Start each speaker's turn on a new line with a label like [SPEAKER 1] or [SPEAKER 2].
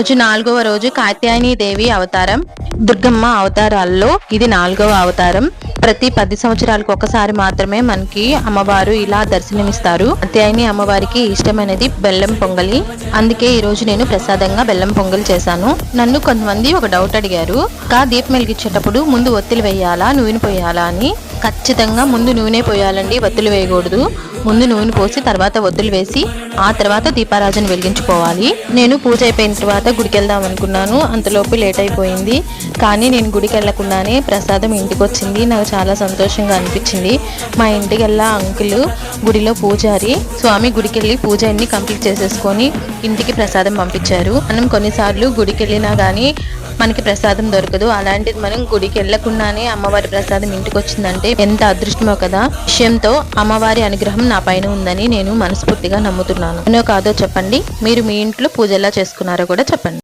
[SPEAKER 1] రోజు నాలుగవ రోజు కాత్యాయని దేవి అవతారం దుర్గమ్మ అవతారాల్లో ఇది నాలుగవ అవతారం. ప్రతి పది సంవత్సరాలకు ఒకసారి మాత్రమే మనకి అమ్మవారు ఇలా దర్శనమిస్తారు. కాత్యాయని అమ్మవారికి ఇష్టమైనది బెల్లం పొంగలి. అందుకే ఈ రోజు నేను ప్రసాదంగా బెల్లం పొంగలి చేశాను. నన్ను కొంతమంది ఒక డౌట్ అడిగారు. కా దీపం వెలిగించేటప్పుడు ముందు ఒత్తిలు వేయాలా నూనె పోయాలా? అని. ఖచ్చితంగా ముందు నూనె పోయాలండి ఒత్తులు వేయకూడదు. ముందు నూనె పోసి తర్వాత ఒత్తులు వేసి ఆ తర్వాత దీపారాజన వెలిగించుకోవాలి. నేను పూజ అయిపోయిన తర్వాత గుడికి వెళ్దాం అనుకున్నాను. అంతలోపు లేట్ అయిపోయింది. కానీ నేను గుడికి వెళ్ళకుండానే ప్రసాదం ఇంటికి వచ్చింది నాకు చాలా సంతోషంగా అనిపించింది. మా ఇంటికి వెళ్ళా అంకుల్ గుడిలో పూజారి. స్వామి గుడికి వెళ్ళి పూజ అన్ని కంప్లీట్ చేసేసుకొని ఇంటికి ప్రసాదం పంపించారు. మనం కొన్నిసార్లు గుడికి వెళ్ళినా కానీ మనకి ప్రసాదం దొరకదు. అలాంటిది మనం గుడికి వెళ్ళకుండానే అమ్మవారి ప్రసాదం ఇంటికి వచ్చిందంటే ఎంత అదృష్టమో కదా. విషయంతో అమ్మవారి అనుగ్రహం నా పైన ఉందని నేను మనస్ఫూర్తిగా నమ్ముతున్నాను. అవునో కాదో చెప్పండి. మీరు మీ ఇంట్లో పూజ ఎలా చేసుకున్నారో కూడా చెప్పండి.